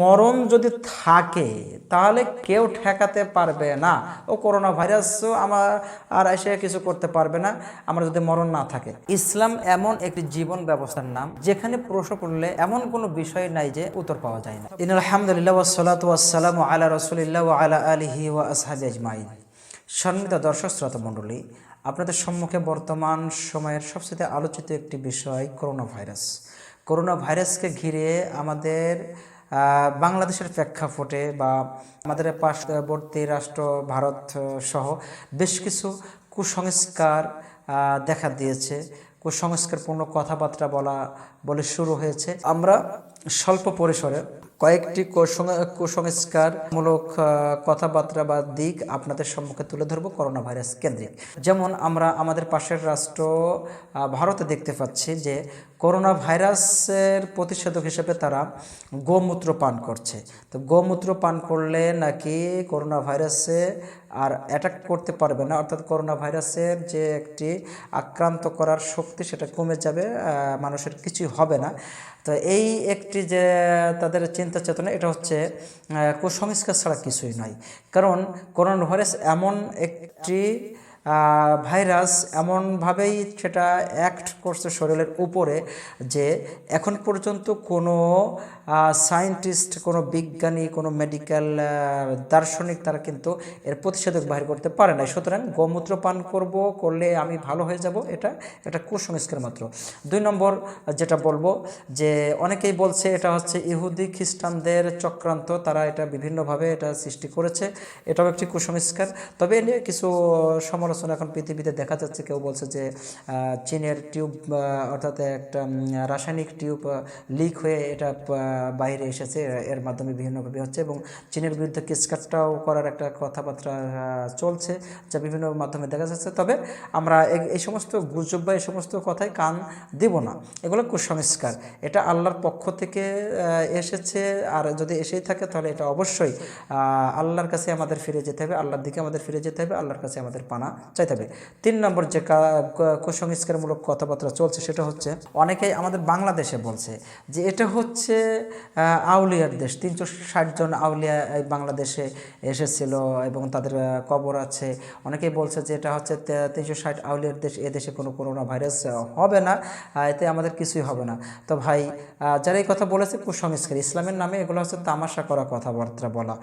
মরণ যদি থাকে, তাহলে কেউ ঠেকাতে পারবে না। ও করোনা ভাইরাসও আমার আর এসে কিছু করতে পারবে না, আমার যদি মরণ না থাকে। ইসলাম এমন একটি জীবন ব্যবস্থার নাম, যেখানে প্রশ্ন করলে এমন কোনো বিষয় নাই যে উত্তর পাওয়া যায় না। ইন আলহামদুলিল্লাহ ওয়াসালাত ওয়াসালাম আলা রসুলিল্লাহ আলা আলিহি ওয়া আসহাবি আজমাইন। সম্মিলিত দর্শক, শ্রোতা মণ্ডলী, আপনাদের সম্মুখে বর্তমান সময়ের সবচেয়ে আলোচিত একটি বিষয় করোনা ভাইরাস করোনা ভাইরাসকে ঘিরে আমাদের বাংলাদেশের প্রেক্ষাপটে বা আমাদের পার্শ্ববর্তী রাষ্ট্র ভারত সহ বেশ কিছু কুসংস্কার দেখা দিয়েছে। কুসংস্কারপূর্ণ কথাবার্তা বলা, বলে শুরু হয়েছে। আমরা স্বল্প পরিসরে কয়েকটি কুসং- কুসংস্কারমূলক কথাবার্তা বা দিক আপনাদের সম্মুখে তুলে ধরবো করোনা ভাইরাস কেন্দ্রিক। যেমন আমরা আমাদের পাশের রাষ্ট্র ভারতে দেখতে পাচ্ছি যে করোনা ভাইরাসের প্রতিষেধক হিসেবে তারা গোমূত্র পান করছে। তো গোমূত্র পান করলে নাকি করোনা ভাইরাসে আর অ্যাটাক করতে পারবে না। অর্থাৎ করোনা ভাইরাসের যে একটি আক্রান্ত করার শক্তি সেটা কমে যাবে মানুষের কিছুই হবে না। তো এই একটি যে তাদের চিন্তা চেতনা, এটা হচ্ছে কুসংস্কার ছাড়া কিছুই নয় কারণ করোনা ভাইরাস এমন একটি ভাইরাস এমনভাবেই সেটা অ্যাক্ট করছে শরীরের উপরে যে এখন পর্যন্ত কোনো সায়েন্টিস্ট কোনো বিজ্ঞানী, কোনো মেডিকেল দার্শনিক তারা কিন্তু এর প্রতিষেধক বাহির করতে পারে না সুতরাং গোমূত্র পান করব, করলে আমি ভালো হয়ে যাব, এটা এটা কুসংস্কার মাত্র। দুই নম্বর যেটা বলব যে অনেকেই বলছে এটা হচ্ছে ইহুদি খ্রিস্টানদের চক্রান্ত, তারা এটা বিভিন্নভাবে এটা সৃষ্টি করেছে, এটাও একটি কুসংস্কার। তবে এ নিয়ে কিছু সমালোচনা এখন পৃথিবীতে দেখা যাচ্ছে, কেউ বলছে যে চীনের টিউব অর্থাৎ একটা রাসায়নিক টিউব লিক হয়ে এটা বাইরে এসেছে, এর মাধ্যমে বিভিন্নভাবে হচ্ছে এবং চীনের বিরুদ্ধে কিসকাটটাও করার একটা কথাবার্তা চলছে যা বিভিন্ন মাধ্যমে দেখা যাচ্ছে। তবে আমরা এই সমস্ত গুজব বা এই সমস্ত কথায় কান দিব না। এগুলো কুসংস্কার। এটা আল্লাহর পক্ষ থেকে এসেছে। আর যদি এসেই থাকে, তাহলে এটা অবশ্যই আল্লাহর কাছে আমাদের ফিরে যেতে হবে, আল্লাহর দিকে আমাদের ফিরে যেতে হবে, আল্লাহর কাছে আমাদের পানা চাইতে হবে। তিন নম্বর যে কুসংস্কারমূলক কথাবার্তা চলছে সেটা হচ্ছে, অনেকেই আমাদের বাংলাদেশে বলছে যে এটা হচ্ছে আউলিয়ার দেশ। তিনশো ষাট জন আউলিয়া বাংলাদেশে এসেছিল এবং তাদের কবর আছে। অনেকেই বলছে যে এটা হচ্ছে তিনশো ষাট আউলিয়ার দেশ, এ দেশে কোনো করোনা ভাইরাস হবে না এতে আমাদের কিছুই হবে না। তো ভাই যারা এই কথা বলেছে, কুসংস্কার, ইসলামের নামে এগুলো হচ্ছে তামাশা করা কথাবার্তা বলা।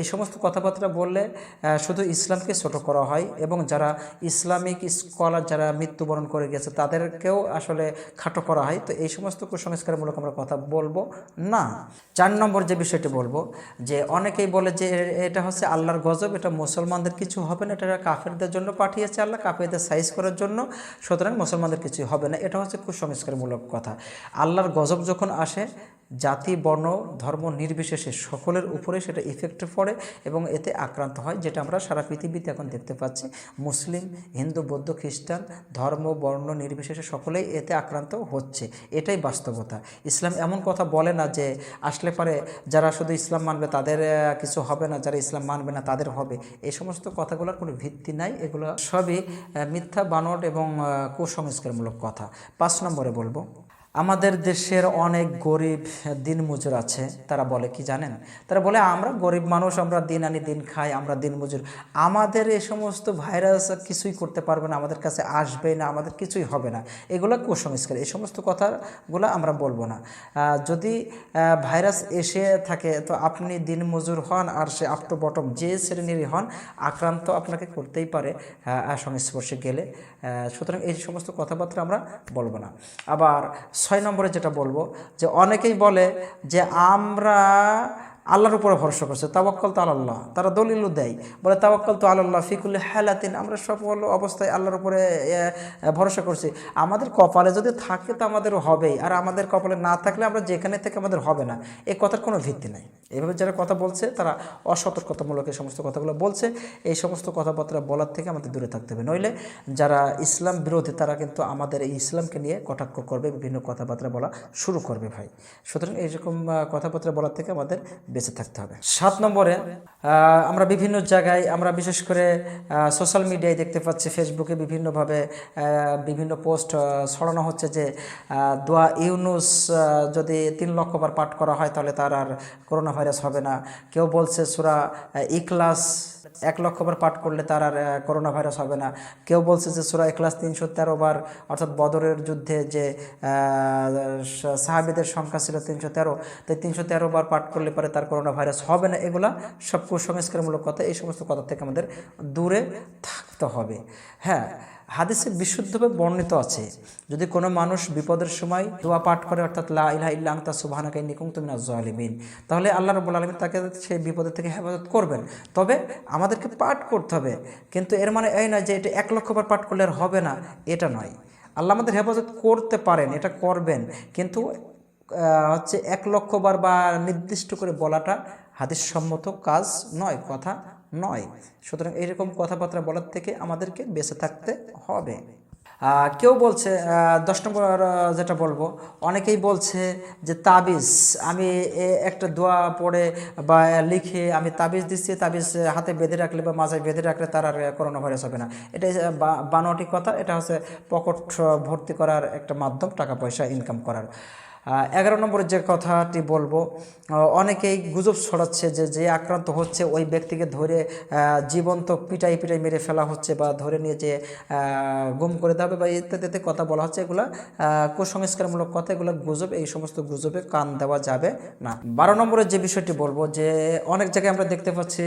এই সমস্ত কথাবার্তা বললে শুধু ইসলামকে ছোট করা হয় এবং যারা ইসলামিক স্কলার যারা মৃত্যুবরণ করে গেছে, তাদেরকেও আসলে খাটো করা হয়। তো এই সমস্ত কুসংস্কারমূলক আমরা কথা বলব না। চার নম্বর যে বিষয়টি বলব, যে অনেকেই বলে যে এটা হচ্ছে আল্লাহর গজব, এটা মুসলমানদের কিছু হবে না, এটা কাফেরদের জন্য পাঠিয়েছে আল্লাহ, কাফেরদের সাইজ করার জন্য, সুতরাং মুসলমানদের কিছু হবে না। এটা হচ্ছে কুসংস্কারমূলক কথা। আল্লাহর গজব যখন আসে জাতি, বর্ণ, ধর্ম নির্বিশেষে সকলের উপরে সেটা ইফেক্টে পড়ে এবং এতে আক্রান্ত হয়, যেটা আমরা সারা পৃথিবীতে এখন দেখতে পাচ্ছি। মুসলিম, হিন্দু, বৌদ্ধ, খ্রিস্টান, ধর্ম, বর্ণ নির্বিশেষে সকলেই এতে আক্রান্ত হচ্ছে। এটাই বাস্তবতা। ইসলাম এমন কথা বলে না যে আসলে পারে যারা শুধু ইসলাম মানবে তাদের কিছু হবে না, যারা ইসলাম মানবে না তাদের হবে। এই সমস্ত কথাগুলোর কোনো ভিত্তি নাই, এগুলো সবই মিথ্যা বানট এবং কুসংস্কারমূলক কথা। পাঁচ নম্বরে বলব আমাদের দেশের অনেক গরিব দিনমজুর আছে, তারা বলে কি জানেন? তারা বলে, আমরা গরিব মানুষ, আমরা দিন আনি, দিন খাই, আমরা দিনমজুর আমাদের এই সমস্ত ভাইরাস কিছুই করতে পারবে না, আমাদের কাছে আসবে না, আমাদের কিছুই হবে না। এগুলো কুসংস্কার, এই সমস্ত কথাগুলো আমরা বলব না। যদি ভাইরাস এসে থাকে, তো আপনি দিনমজুর হন আর সে আপ টু বটম যে শ্রেণীরই হন, আক্রান্ত আপনাকে করতেই পারে সংস্পর্শে গেলে। সুতরাং এই সমস্ত কথাবার্তা আমরা বলব না। আবার ছয় নম্বরে যেটা বলব যে অনেকেই বলে যে আমরা আল্লাহর উপরে ভরসা করছে তাবাক্কল তো আল্লাহ। তারা দলিলও দেয়, বলে তাবাক্কল তো আল্লাহ ফিকুল হালাতিন, আমরা সফল অবস্থায় আল্লাহর উপরে ভরসা করছি। আমাদের কপালে যদি থাকে তো আমাদের হবেই, আর আমাদের কপালে না থাকলে আমরা যেখানে থেকে আমাদের হবে না। এই কথার কোনো ভিত্তি নাই। এভাবে যারা কথা বলছে, তারা অসতর্কতামূলক এই সমস্ত কথাগুলো বলছে। এই সমস্ত কথাবার্তা বলার থেকে আমাদের দূরে থাকতে হবে। নইলে যারা ইসলাম বিরোধী, তারা কিন্তু আমাদের এই ইসলামকে নিয়ে কটাক্ষ করবে, বিভিন্ন কথাবার্তা বলা শুরু করবে ভাই। সুতরাং এইরকম কথাবার্তা বলার থেকে আমাদের বেঁচে থাকতে হবে। সাত নম্বরে আমরা বিভিন্ন জায়গায় আমরা বিশেষ করে সোশ্যাল মিডিয়ায় দেখতে পাচ্ছি ফেসবুকে বিভিন্নভাবে বিভিন্ন পোস্ট ছড়ানো হচ্ছে যে দোয়া ইউনুস যদি তিন লক্ষ বার পাঠ করা হয় তাহলে তার আর করোনা ভাইরাস হবে না। কেউ বলছে সুরা ইকলাস এক লক্ষ বার পাঠ করলে তার আর করোনা ভাইরাস হবে না। কেউ বলছে যে সুরা ইখলাস তিনশো তেরো বার, অর্থাৎ বদরের যুদ্ধে যে সাহাবিদের সংখ্যা ছিল তিনশো তেরো, তাই তিনশো তেরো বার পাঠ করলে পরে তার করোনা ভাইরাস হবে না, এগুলা সব কুসংস্কারমূলক কথা, এই সমস্ত কথা থেকে আমাদের দূরে থাকতে হবে। হ্যাঁ হাদিসে বিশুদ্ধভাবে বর্ণিত আছে, যদি কোনো মানুষ বিপদের সময় দোয়া পাঠ করে, অর্থাৎ লা ইলাহা ইল্লা আনতা সুবহানাকা ইন্নী কুনতু মিনাজ জালিমিন, তাহলে আল্লাহ রাব্বুল আলামিন তাকে সেই বিপদের থেকে হেফাজত করবেন। তবে আমাদেরকে পাঠ করতে হবে, কিন্তু এর মানে এই নয় যে এটা এক লক্ষবার পাঠ করলে আর হবে না, এটা নয়। আল্লাহ আমাদের হেফাজত করতে পারেন, এটা করবেন, কিন্তু হচ্ছে এক লক্ষবার বা নির্দিষ্ট করে বলাটা হাদিস সম্মত কাজ নয়, কথা নয়। সুতরাং এরকম কথাবার্তা বলার থেকে আমাদেরকে বেঁচে থাকতে হবে। কেউ বলছে দশ নম্বর যেটা বলব, অনেকেই বলছে যে তাবিজ, আমি একটা দোয়া পড়ে বা লিখে আমি তাবিজ দিচ্ছি, তাবিজ হাতে বেঁধে রাখলে বা মাজায় বেঁধে রাখলে তার আর করোনা ভাইরাস হবে না। এটা বানোয়াটি কথা, এটা হচ্ছে পকেট ভর্তি করার একটা মাধ্যম, টাকা পয়সা ইনকাম করার। এগারো নম্বরের যে কথাটি বলব অনেকেই গুজব ছড়াচ্ছে যে যে আক্রান্ত হচ্ছে ওই ব্যক্তিকে ধরে জীবন্ত পিটাই পিটাই মেরে ফেলা হচ্ছে বা ধরে নিয়ে যে গুম করে দেওয়া হবে বা ইত্যাদিতে কথা বলা হচ্ছে, এগুলা কুসংস্কারমূলক কথা, এগুলো গুজব, এই সমস্ত গুজবে কান দেওয়া যাবে না। বারো নম্বরের যে বিষয়টি বলব, যে অনেক জায়গায় আমরা দেখতে পাচ্ছি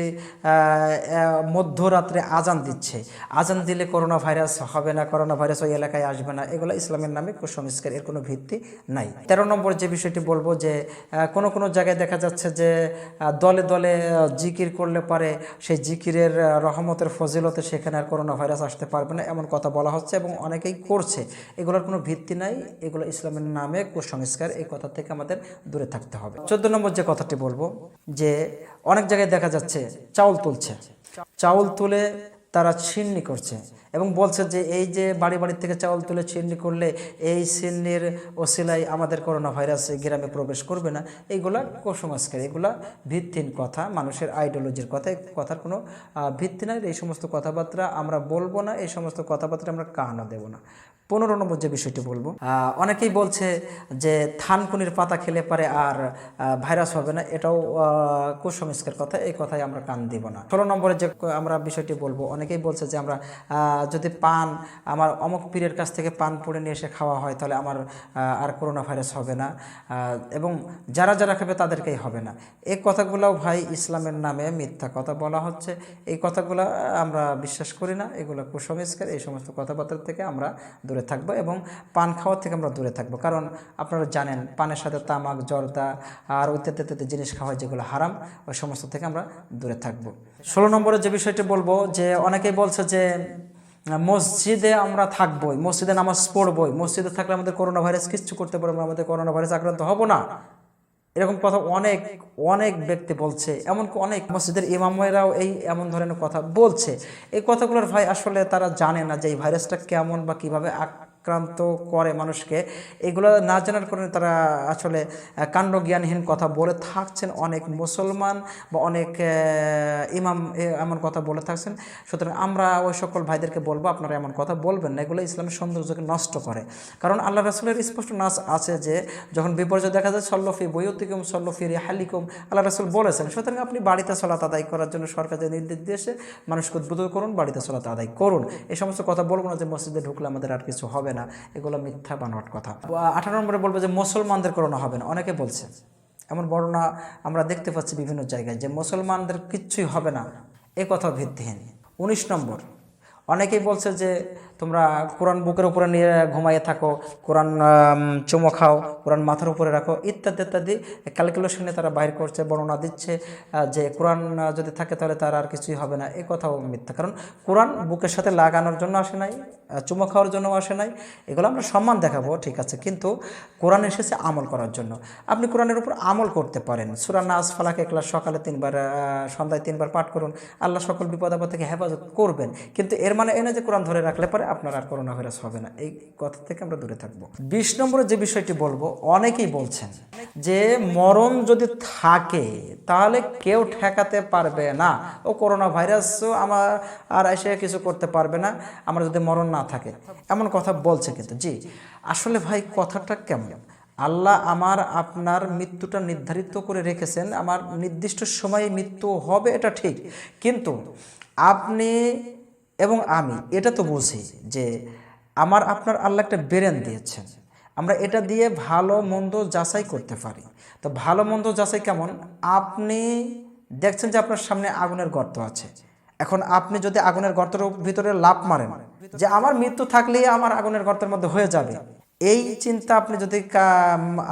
মধ্যরাত্রে আজান দিচ্ছে। আজান দিলে করোনা ভাইরাস হবে না করোনা ভাইরাস ওই এলাকায় আসবে না, এগুলো ইসলামের নামে কুসংস্কার, এর কোনো ভিত্তি নাই। তেরো নম্বর যে বিষয়টি বলব যে কোনো কোনো জায়গায় দেখা যাচ্ছে যে দলে দলে জিকির করলে পারে, সেই জিকিরের রহমতের ফজিলতে সেখানে আর করোনা ভাইরাস আসতে পারবে না এমন কথা বলা হচ্ছে এবং অনেকেই করছে। এগুলোর কোনো ভিত্তি নাই, এগুলো ইসলামের নামে কুসংস্কার, এই কথা থেকে আমাদের দূরে থাকতে হবে। চোদ্দ নম্বর যে কথাটি বলব যে, অনেক জায়গায় দেখা যাচ্ছে চাউল তুলছে। চাউল তুলে তারা ছিন্নি করছে। এবং বলছে যে এই যে বাড়ি বাড়ি থেকে চাউল তুলে ছিন্নি করলে এই ছিন্নির ওসিলাই আমাদের করোনা ভাইরাস গ্রামে প্রবেশ করবে না। এইগুলা কুসংস্কার, এগুলা ভিত্তিহীন কথা, মানুষের আইডিওলজির কথা কথার কোনো ভিত্তি নাই। এই সমস্ত কথাবার্তা আমরা বলব না, এই সমস্ত কথাবার্তা আমরা কানও দেবো না। পনেরো নম্বর যে বিষয়টি বলব অনেকেই বলছে যে থানকুনির পাতা খেলে পারে আর ভাইরাস হবে না, এটাও কুসংস্কার কথা, এই কথাই আমরা কান দিব না। ষোলো নম্বরে যে আমরা বিষয়টি বলব, অনেকেই বলছে যে আমরা যদি পান, আমার অমুক পীরের কাছ থেকে পান পুড়ে নিয়ে এসে খাওয়া হয়, তাহলে আমার আর করোনা ভাইরাস হবে না। এবং যারা যারা খাবে তাদেরকেই হবে না। এই কথাগুলোও ভাই ইসলামের নামে মিথ্যা কথা বলা হচ্ছে। এই কথাগুলো আমরা বিশ্বাস করি না, এগুলো কুসংস্কার। এই সমস্ত কথাবার্তা থেকে আমরা দূরে থাকব এবং পান খাওয়া থেকে আমরা দূরে থাকব। কারণ আপনারা জানেন, পানের সাথে তামাক, জর্দা আর ইত্যাদি ইত্যাদি জিনিস খাওয়া যেগুলো হারাম, ওই সমস্ত থেকে আমরা দূরে থাকব। ষোলো নম্বরে যে বিষয়টি বলব, যে অনেকেই বলছে যে মসজিদে আমরা থাকবোই, মসজিদে নামাজ পড়বই, মসজিদে থাকলে আমাদের করোনা ভাইরাস কিচ্ছু করতে পারব না আমাদের করোনা ভাইরাস আক্রান্ত হব না। এরকম কথা অনেক অনেক ব্যক্তি বলছে এমনকি অনেক মসজিদের ইমামেরাও এই, এমন ধরনের কথা বলছে। এই কথাগুলোর ভাই আসলে তারা জানে না যে এই ভাইরাসটা কেমন বা কীভাবে আক্রান্ত করে মানুষকে। এগুলো না জানার কারণে তারা আসলে কাণ্ড জ্ঞানহীন কথা বলে থাকছেন অনেক মুসলমান বা অনেক ইমাম এমন কথা বলে থাকছেন। সুতরাং আমরা ওই সকল ভাইদেরকে বলব, আপনারা এমন কথা বলবেন না। এগুলো ইসলামের সৌন্দর্যকে নষ্ট করে। কারণ আল্লাহ রাসুলের স্পষ্ট নাচ আছে যে, যখন বিপর্যয় দেখা যায় সল্লফি বইয়তিকুম সল্লফি রেহালিকুম, আল্লাহ রাসুল বলেছেন, সুতরাং আপনি বাড়িতে সলাত আদায় করার জন্য সরকার যে নির্দেশ দিয়েছে, মানুষকে উদ্বুদ্ধ করুন, বাড়িতে সলাত আদায় করুন। এই সমস্ত কথা বলব না যে মসজিদে ঢুকলে আমাদের আর কিছু হবে না। এগুলো মিথ্যা বানোয়াট কথা। আঠারো নম্বরে বলব যে, মুসলমানদের করোনা হবে না। অনেকে বলছে, এমন বর্ণনা আমরা দেখতে পাচ্ছি বিভিন্ন জায়গায় যে, মুসলমানদের কিচ্ছুই হবে না। এ কথা ভিত্তিহীন। উনিশ নম্বর অনেকেই বলছে যে তোমরা কোরআন বুকের উপরে নিয়ে ঘুমাইয়ে থাকো, কোরআন চুমো খাও, কোরআন মাথার উপরে রাখো, ইত্যাদি ইত্যাদি ক্যালকুলেশনে তারা বাইর করছে, বর্ণনা দিচ্ছে যে কোরআন যদি থাকে তাহলে তার আর কিছুই হবে না। এ কথাও মিথ্যা। কারণ কোরআন বুকের সাথে লাগানোর জন্য আসে নাই চুমো খাওয়ার জন্য আসে নাই, এগুলো আমরা সম্মান দেখাবো, ঠিক আছে। কিন্তু কোরআন এসেছে আমল করার জন্য। আপনি কোরআনের উপর আমল করতে পারেন। সুরান নাস, ফালাকে ক্লাস সকালে তিনবার সন্ধ্যায় তিনবার পাঠ করুন। আল্লাহ সকল বিপদ আপদ থেকে হেফাজত করবেন। কিন্তু এর মানে এই না যে কোরআন ধরে রাখলে পরে আপনার আর করোনা ভাইরাস হবে না। এই কথা থেকে আমরা দূরে থাকব। বিশ নম্বরে যে বিষয়টি বলব, অনেকেই বলছেন যে মরণ যদি থাকে, তাহলে কেউ ঠেকাতে পারবে না। ও করোনা ভাইরাসও আমার আর এসে কিছু করতে পারবে না। আমার যদি মরণ না থাকে, এমন কথা বলছে কিন্তু। জি, আসলে ভাই কথাটা কেমন? আল্লাহ আমার আপনার মৃত্যুটা নির্ধারিত করে রেখেছেন। আমার নির্দিষ্ট সময়ে মৃত্যু হবে, এটা ঠিক। কিন্তু আপনি এবং আমি, এটা তো বুঝি যে আমার আপনার আল্লাহ একটা বেরেন দিয়েছেন। আমরা এটা দিয়ে ভালো মন্দ যাচাই করতে পারি। তো ভালো মন্দ যাচাই কেমন? আপনি দেখছেন যে আপনার সামনে আগুনের গর্ত আছে। এখন আপনি যদি আগুনের গর্তের ভিতরে লাভ মারেন, যে আমার মৃত্যু থাকলেই আমার আগুনের গর্তের মধ্যে হয়ে যাবে। এই চিন্তা আপনি যদি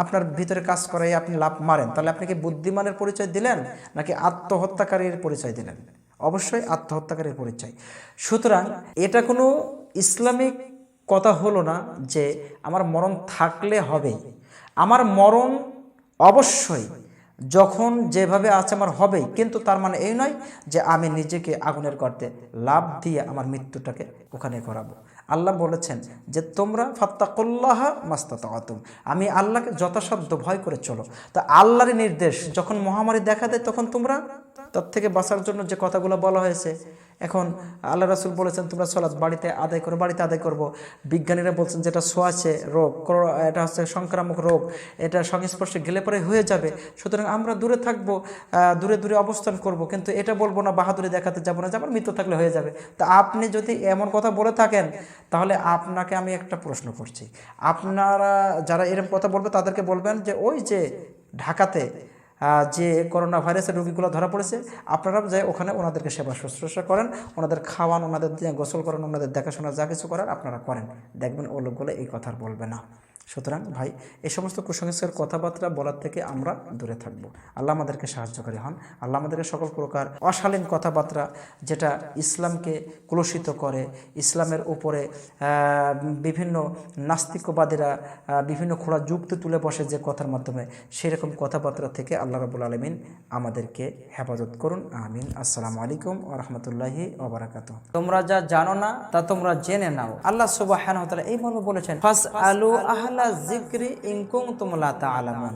আপনার ভিতরে কাজ করে আপনি লাভ মারেন, তাহলে আপনি কি বুদ্ধিমানের পরিচয় দিলেন নাকি আত্মহত্যাকারীর পরিচয় দিলেন? অবশ্যই আত্মহত্যাকারীর পরিচয়। সুতরাং এটা কোনো ইসলামিক কথা হলো না যে আমার মরণ থাকলে হবে। আমার মরণ অবশ্যই যখন যেভাবে আছে আমার হবেই কিন্তু তার মানে এই নয় যে আমি নিজেকে আগুনের গর্তে লাভ দিয়ে আমার মৃত্যুটাকে ওখানে করাবো। আল্লাহ বলেছেন যে তোমরা ফাত্তাকুল্লাহ মাস্তাতাতুম আমি আল্লাহকে যথাসাধ্য ভয় করে চলো। তো আল্লাহর নির্দেশ, যখন মহামারী দেখা দেয় তখন তোমরা তার থেকে বাঁচার জন্য যে কথাগুলো বলা হয়েছে এখন আল্লাহ রাসুল বলেছেন, তোমরা সলাৎ বাড়িতে আদায় করো, বাড়িতে আদায় করব। বিজ্ঞানীরা বলছেন যেটা সোয়াছে রোগ এটা হচ্ছে সংক্রামক রোগ, এটা সংস্পর্শে গেলে পরে হয়ে যাবে। সুতরাং আমরা দূরে থাকব দূরে দূরে অবস্থান করব, কিন্তু এটা বলব না, বাহাদুরি দেখাতে যাব না যে আমার মৃত্যু থাকলে হয়ে যাবে। তা আপনি যদি এমন কথা বলে থাকেন, তাহলে আপনাকে আমি একটা প্রশ্ন করছি। আপনারা যারা এরকম কথা বলবে, তাদেরকে বলবেন যে, ওই যে ঢাকাতে যে করোনা ভাইরাসের রোগীগুলো ধরা পড়েছে, আপনারা যায় ওখানে ওনাদেরকে সেবা শুশ্রূষা করেন, ওনাদের খাওয়ান, ওনাদের গোসল করেন, ওনাদের দেখাশোনা যা কিছু করার আপনারা করেন। দেখবেন ও লোকগুলো এই কথা বলবে না। সুতরাং ভাই এই সমস্ত কুসংস্কার কথাবার্তা বলার থেকে আমরা দূরে থাকব। আল্লাহ আমাদেরকে সাহায্যকারী হন। আল্লাহ আমাদেরকে সকল প্রকার অশালীন কথাবার্তা যেটা ইসলামকে কলুষিত করে, ইসলামের উপরে বিভিন্ন নাস্তিকবাদীরা বিভিন্ন খোড়া যুক্তি তুলে বসে যে কথার মাধ্যমে সেরকম কথাবার্তা থেকে আল্লাহ রাবুল আলমিন আমাদেরকে হেফাজত করুন। আমিন। আসসালামু আলাইকুম ও রহমতুল্লাহি ওবরাকাত তোমরা যা জানো না, তা তোমরা জেনে নাও। আল্লাহ সুবাহ এই মর্ম বলেছেন ফাস আলু আহলা জিক্রি ইনকুম তুমলা তা আলামুন